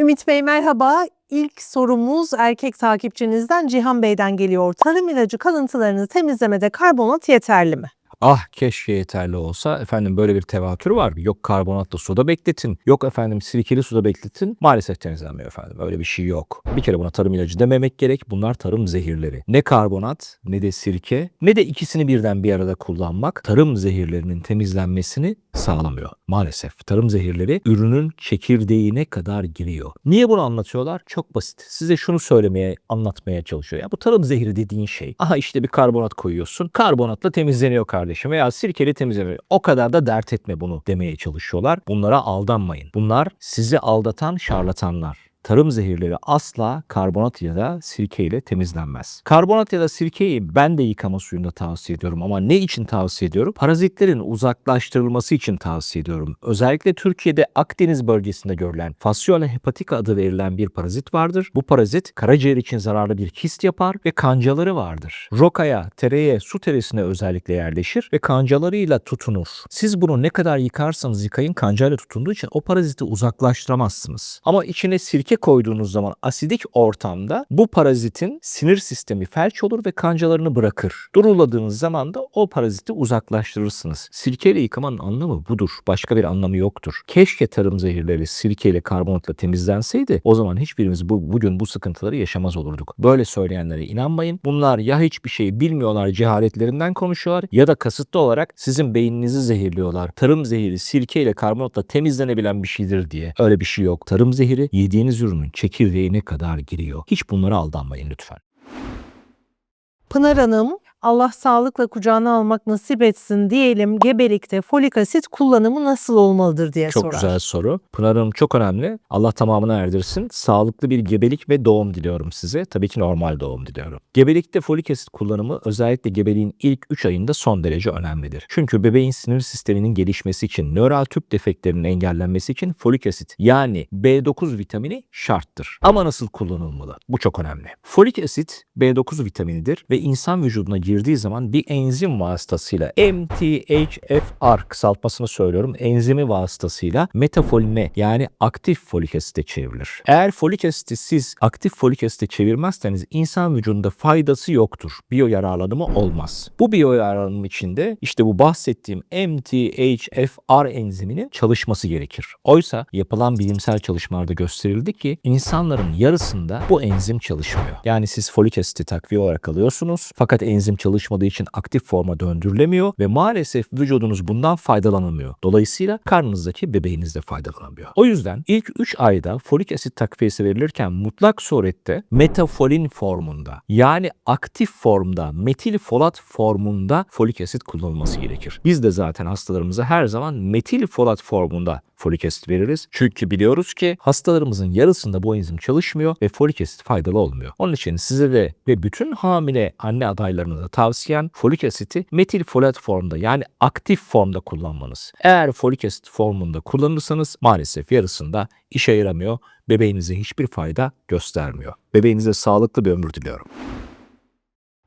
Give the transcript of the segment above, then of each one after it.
Ümit Bey merhaba. İlk sorumuz erkek takipçinizden Cihan Bey'den geliyor. Tarım ilacı kalıntılarını temizlemede karbonat yeterli mi? Ah keşke yeterli olsa. Efendim böyle bir tevatür var. Yok karbonatlı suda bekletin. Yok efendim sirkeli suda bekletin. Maalesef temizlenmiyor efendim. Öyle bir şey yok. Bir kere buna tarım ilacı dememek gerek. Bunlar tarım zehirleri. Ne karbonat ne de sirke ne de ikisini birden bir arada kullanmak tarım zehirlerinin temizlenmesini sağlamıyor. Maalesef tarım zehirleri ürünün çekirdeğine kadar giriyor. Niye bunu anlatıyorlar? Çok basit. Size şunu söylemeye, anlatmaya çalışıyor. Ya bu tarım zehri dediğin şey. Aha işte bir karbonat koyuyorsun. Karbonatla temizleniyor kardeşim veya sirkeli temizleniyor. O kadar da dert etme bunu demeye çalışıyorlar. Bunlara aldanmayın. Bunlar sizi aldatan şarlatanlar. Tarım zehirleri asla karbonat ya da sirke ile temizlenmez. Karbonat ya da sirkeyi ben de yıkama suyunda tavsiye ediyorum ama ne için tavsiye ediyorum? Parazitlerin uzaklaştırılması için tavsiye ediyorum. Özellikle Türkiye'de Akdeniz bölgesinde görülen Fasciola hepatica adı verilen bir parazit vardır. Bu parazit karaciğer için zararlı bir kist yapar ve kancaları vardır. Rokaya, tereye, su teresine özellikle yerleşir ve kancalarıyla tutunur. Siz bunu ne kadar yıkarsanız yıkayın kancayla tutunduğu için o paraziti uzaklaştıramazsınız. Ama içine sirke koyduğunuz zaman asidik ortamda bu parazitin sinir sistemi felç olur ve kancalarını bırakır. Duruladığınız zaman da o paraziti uzaklaştırırsınız. Sirkeyle yıkamanın anlamı budur. Başka bir anlamı yoktur. Keşke tarım zehirleri sirkeyle karbonatla temizlenseydi o zaman hiçbirimiz bu, bugün bu sıkıntıları yaşamaz olurduk. Böyle söyleyenlere inanmayın. Bunlar ya hiçbir şey bilmiyorlar cehaletlerinden konuşuyorlar ya da kasıtlı olarak sizin beyninizi zehirliyorlar. Tarım zehiri sirkeyle karbonatla temizlenebilen bir şeydir diye. Öyle bir şey yok. Tarım zehiri yediğiniz ürünün çekirdeğine kadar giriyor. Hiç bunlara aldanmayın lütfen. Pınar Hanım, Allah sağlıkla kucağına almak nasip etsin diyelim gebelikte folik asit kullanımı nasıl olmalıdır diye Çok sorar. güzel soru. Pınar Hanım çok önemli. Allah tamamını erdirsin. Sağlıklı bir gebelik ve doğum diliyorum size. Tabii ki normal doğum diliyorum. Gebelikte folik asit kullanımı özellikle gebeliğin ilk 3 ayında son derece önemlidir. Çünkü bebeğin sinir sisteminin gelişmesi için, nöral tüp defektlerinin engellenmesi için folik asit yani B9 vitamini şarttır. Ama nasıl kullanılmalı? Bu çok önemli. Folik asit B9 vitaminidir ve insan vücuduna girdiği zaman bir enzim vasıtasıyla MTHFR kısaltmasını söylüyorum. Enzimi vasıtasıyla metafoline yani aktif folik asite çevrilir. Eğer folik asiti siz aktif folik asite çevirmezseniz insan vücudunda faydası yoktur. Biyo yararlanımı olmaz. Bu biyo yararlanımı içinde işte bu bahsettiğim MTHFR enziminin çalışması gerekir. Oysa yapılan bilimsel çalışmalarda gösterildi ki insanların yarısında bu enzim çalışmıyor. Yani siz folik asiti takviye olarak alıyorsunuz fakat enzim çalışmadığı için aktif forma döndürülemiyor ve maalesef vücudunuz bundan faydalanamıyor. Dolayısıyla karnınızdaki bebeğiniz de faydalanamıyor. O yüzden ilk 3 ayda folik asit takviyesi verilirken mutlak surette metafolin formunda yani aktif formda metil folat formunda folik asit kullanılması gerekir. Biz de zaten hastalarımıza her zaman metil folat formunda folik asit veririz. Çünkü biliyoruz ki hastalarımızın yarısında bu enzim çalışmıyor ve folik asit faydalı olmuyor. Onun için size de ve bütün hamile anne adaylarına da tavsiyem folik asiti metil folat formda yani aktif formda kullanmanız. Eğer folik asit formunda kullanırsanız maalesef yarısında işe yaramıyor. Bebeğinize hiçbir fayda göstermiyor. Bebeğinize sağlıklı bir ömür diliyorum.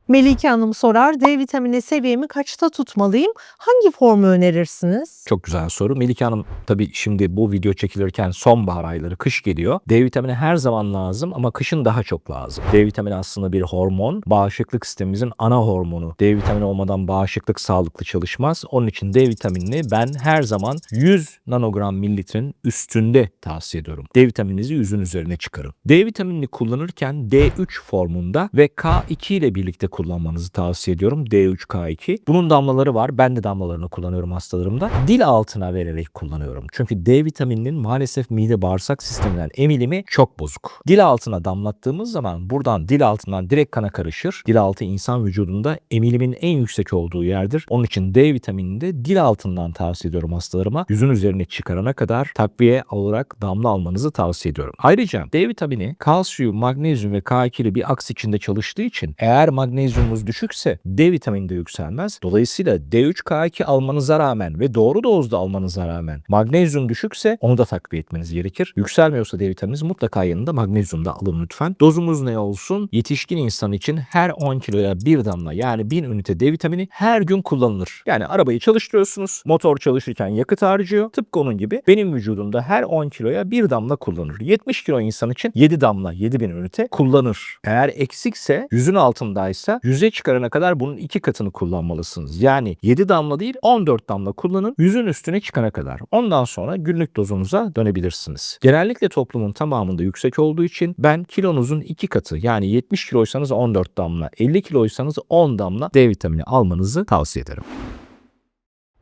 Melike Hanım sorar, D vitamini seviyemi kaçta tutmalıyım? Hangi formu önerirsiniz? Çok güzel soru. Melike Hanım tabii şimdi bu video çekilirken sonbahar ayları kış geliyor. D vitamini her zaman lazım ama kışın daha çok lazım. D vitamini aslında bir hormon. Bağışıklık sistemimizin ana hormonu. D vitamini olmadan bağışıklık sağlıklı çalışmaz. Onun için D vitaminini ben her zaman 100 nanogram mililitrin üstünde tavsiye ediyorum. D vitamininizi yüzün üzerine çıkarın. D vitaminini kullanırken D3 formunda ve K2 ile birlikte kullanmanızı tavsiye ediyorum. D3K2. Bunun damlaları var. Ben de damlalarını kullanıyorum hastalarımda. Dil altına vererek kullanıyorum. Çünkü D vitamininin maalesef mide bağırsak sisteminden emilimi çok bozuk. Dil altına damlattığımız zaman buradan dil altından direkt kana karışır. Dil altı insan vücudunda emilimin en yüksek olduğu yerdir. Onun için D vitaminini de dil altından tavsiye ediyorum hastalarıma. Yüzün üzerine çıkarana kadar takviye olarak damla almanızı tavsiye ediyorum. Ayrıca D vitamini kalsiyum, magnezyum ve K2 ile bir aks içinde çalıştığı için eğer magnezyum magnezyumumuz düşükse D vitamini de yükselmez. Dolayısıyla D3K2 almanıza rağmen ve doğru dozda almanıza rağmen magnezyum düşükse onu da takviye etmeniz gerekir. Yükselmiyorsa D vitamininiz mutlaka yanında magnezyum da alın lütfen. Dozumuz ne olsun? Yetişkin insan için her 10 kiloya bir damla yani 1000 ünite D vitamini her gün kullanılır. Yani arabayı çalıştırıyorsunuz. Motor çalışırken yakıt harcıyor. Tıpkı onun gibi benim vücudumda her 10 kiloya bir damla kullanılır. 70 kilo insan için 7 damla 7000 ünite kullanır. Eğer eksikse yüzün altındaysa yüze çıkarana kadar bunun iki katını kullanmalısınız. Yani 7 damla değil 14 damla kullanın yüzün üstüne çıkana kadar. Ondan sonra günlük dozunuza dönebilirsiniz. Genellikle toplumun tamamında yüksek olduğu için ben kilonuzun iki katı yani 70 kiloysanız 14 damla 50 kiloysanız 10 damla D vitamini almanızı tavsiye ederim.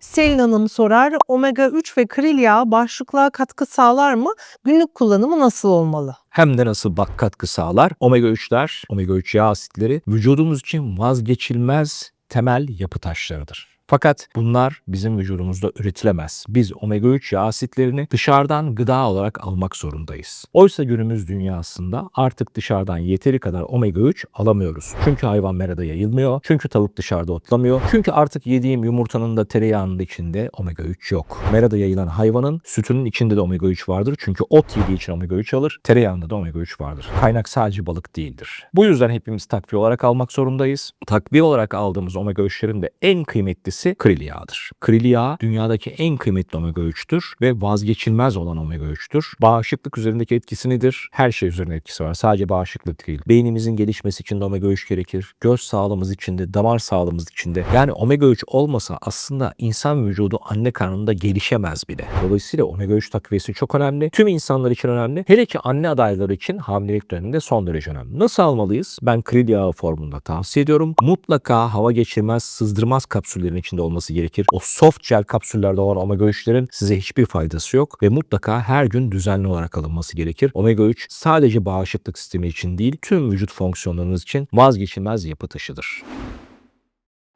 Selin Hanım sorar, omega 3 ve kril yağı bağışıklığa katkı sağlar mı? Günlük kullanımı nasıl olmalı? hem de nasıl bak katkı sağlar. Omega 3'ler, omega 3 yağ asitleri vücudumuz için vazgeçilmez temel yapı taşlarıdır. Fakat bunlar bizim vücudumuzda üretilemez. Biz omega 3 yağ asitlerini dışarıdan gıda olarak almak zorundayız. Oysa günümüz dünyasında artık dışarıdan yeteri kadar omega 3 alamıyoruz. Çünkü hayvan merada yayılmıyor, çünkü tavuk dışarıda otlamıyor, çünkü artık yediğim yumurtanın da tereyağının da içinde omega 3 yok. Merada yayılan hayvanın sütünün içinde de omega 3 vardır. Çünkü ot yediği için omega 3 alır, tereyağında da omega 3 vardır. Kaynak sadece balık değildir. Bu yüzden hepimiz takviye olarak almak zorundayız. Takviye olarak aldığımız omega 3'lerin de en kıymetlisi kril yağıdır. Kril yağı dünyadaki en kıymetli omega 3'tür ve vazgeçilmez olan omega 3'tür. Bağışıklık üzerindeki etkisi nedir? Her şey üzerinde etkisi var. Sadece bağışıklık değil. Beynimizin gelişmesi için de omega 3 gerekir. Göz sağlığımız için de, damar sağlığımız için de. Yani omega 3 olmasa aslında insan vücudu anne karnında gelişemez bile. Dolayısıyla omega 3 takviyesi çok önemli. Tüm insanlar için önemli. Hele ki anne adayları için hamilelik döneminde son derece önemli. Nasıl almalıyız? Ben kril yağı formunda tavsiye ediyorum. Mutlaka hava geçirmez, sızdırmaz kapsüllerin içinde olması gerekir. O soft gel kapsüllerde olan omega 3'lerin size hiçbir faydası yok ve mutlaka her gün düzenli olarak alınması gerekir. Omega 3 sadece bağışıklık sistemi için değil, tüm vücut fonksiyonlarınız için vazgeçilmez yapı taşıdır.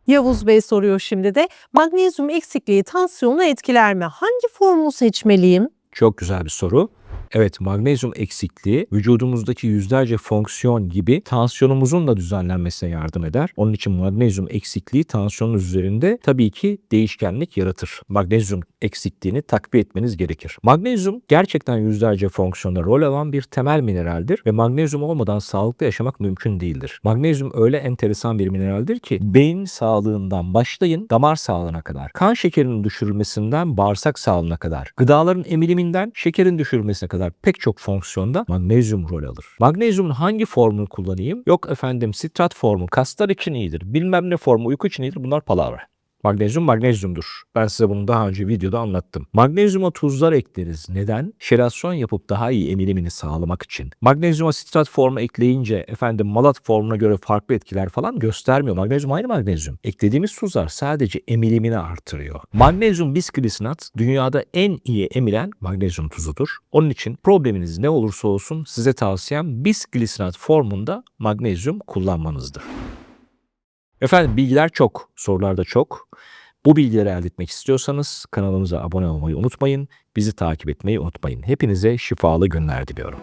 Yavuz Bey soruyor şimdi de, magnezyum eksikliği tansiyonu etkiler mi? Hangi formu seçmeliyim? Çok güzel bir soru. Evet magnezyum eksikliği vücudumuzdaki yüzlerce fonksiyon gibi tansiyonumuzun da düzenlenmesine yardım eder. Onun için magnezyum eksikliği tansiyonun üzerinde tabii ki değişkenlik yaratır. Magnezyum eksikliğini takviye etmeniz gerekir. Magnezyum gerçekten yüzlerce fonksiyonda rol alan bir temel mineraldir ve magnezyum olmadan sağlıklı yaşamak mümkün değildir. Magnezyum öyle enteresan bir mineraldir ki beyin sağlığından başlayın damar sağlığına kadar, kan şekerinin düşürülmesinden bağırsak sağlığına kadar, gıdaların emiliminden şekerin düşürülmesine kadar pek çok fonksiyonda magnezyum rol alır. Magnezyumun hangi formunu kullanayım? Yok efendim sitrat formu kaslar için iyidir. Bilmem ne formu uyku için iyidir. Bunlar palavra. Magnezyum magnezyumdur. Ben size bunu daha önce videoda anlattım. Magnezyuma tuzlar ekleriz. Neden? Şelasyon yapıp daha iyi emilimini sağlamak için. Magnezyuma sitrat formu ekleyince efendim malat formuna göre farklı etkiler falan göstermiyor. Magnezyum aynı magnezyum. Eklediğimiz tuzlar sadece emilimini artırıyor. Magnezyum bisklisinat dünyada en iyi emilen magnezyum tuzudur. Onun için probleminiz ne olursa olsun size tavsiyem bisglisinat formunda magnezyum kullanmanızdır. Efendim bilgiler çok, sorular da çok. Bu bilgileri elde etmek istiyorsanız kanalımıza abone olmayı unutmayın. Bizi takip etmeyi unutmayın. Hepinize şifalı günler diliyorum.